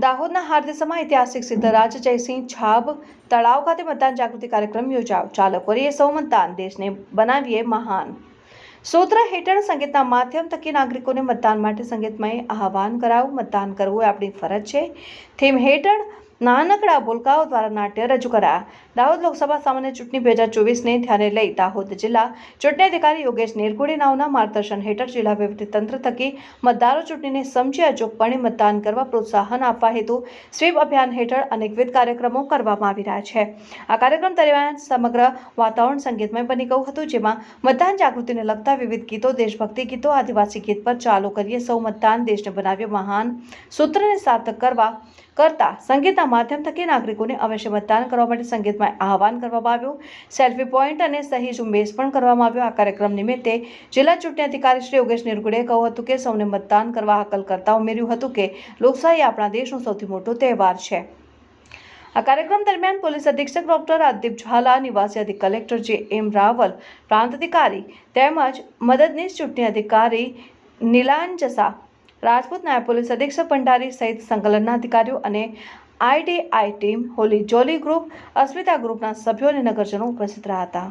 દાહોદના હાર્દિસમાં ઐતિહાસિક સિદ્ધરાજ, જયસિંહ છાબ, તળાવ ખાતે મતદાન જાગૃતિ કાર્યક્રમ યોજાયો. ચાલો કરીએ સૌ મતદાન દેશને બનાવીએ મહાન. સૂત્ર હેઠળ સંગીતના માધ્યમ થકી નાગરિકોને મતદાન માટે સંગીતમય આહવાન કરાવું. મતદાન કરવું એ આપણી ફરજ છે. થીમ હેઠળ નાનકડા ભૂલકાઓ દ્વારા નાટ્ય રજૂ કરાયા. દાહોદ લોકસભા સામાન્ય ચૂંટણી બે હજાર ચોવીસને ધ્યાને લઈ દાહોદ જિલ્લા ચૂંટણી અધિકારી યોગેશ નીરગુડી નાવના માર્ગદર્શન હેઠળ જિલ્લા તંત્ર થકી મતદારો ચૂંટણીને સમજી અચૂકપણે મતદાન કરવા પ્રોત્સાહન આપવા હેતુ સ્વીપ અભિયાન હેઠળ અનેકવિધ કાર્યક્રમો કરવામાં આવી રહ્યા છે. આ કાર્યક્રમ દરમિયાન સમગ્ર વાતાવરણ સંગીતમય બની ગયું હતું, જેમાં મતદાન જાગૃતિને લગતા વિવિધ ગીતો, દેશભક્તિ ગીતો, આદિવાસી ગીત પર ચાલુ કરીએ સૌ મતદાન, દેશને બનાવ્યો મહાન સૂત્રને સાર્થક કરવા કરતા સંગીતના માધ્યમ થકી નાગરિકોને અવશ્ય મતદાન કરવા માટે સંગીતમાં આહવાન કરવામાં આવ્યું. સેલ્ફી પોઈન્ટ અને સહી ઝુંબેશ પણ કરવામાં આવ્યો. આ કાર્યક્રમ નિમિત્તે જિલ્લા ચૂંટણી અધિકારી શ્રી યોગેશ નિરગુડે કહ્યું હતું કે સૌને મતદાન કરવા હાકલ કરતા ઉમેર્યું હતું કે લોકશાહી આપણા દેશનો સૌથી મોટો તહેવાર છે. આ કાર્યક્રમ દરમિયાન પોલીસ અધિક્ષક ડોક્ટર આદિપ ઝાલા, નિવાસી અધિક કલેક્ટર જે એમ રાવલ, પ્રાંત અધિકારી તેમજ મદદનીશ ચૂંટણી અધિકારી નીલાંજસા રાજપૂત નાયબ પોલીસ અધિક્ષક ભંડારી સહિત સંકલનના અધિકારીઓ અને IDI team Holi jolly group, Asmita ગ્રુપના સભ્યો અને નગરજનો ઉપસ્થિત રહ્યા હતા.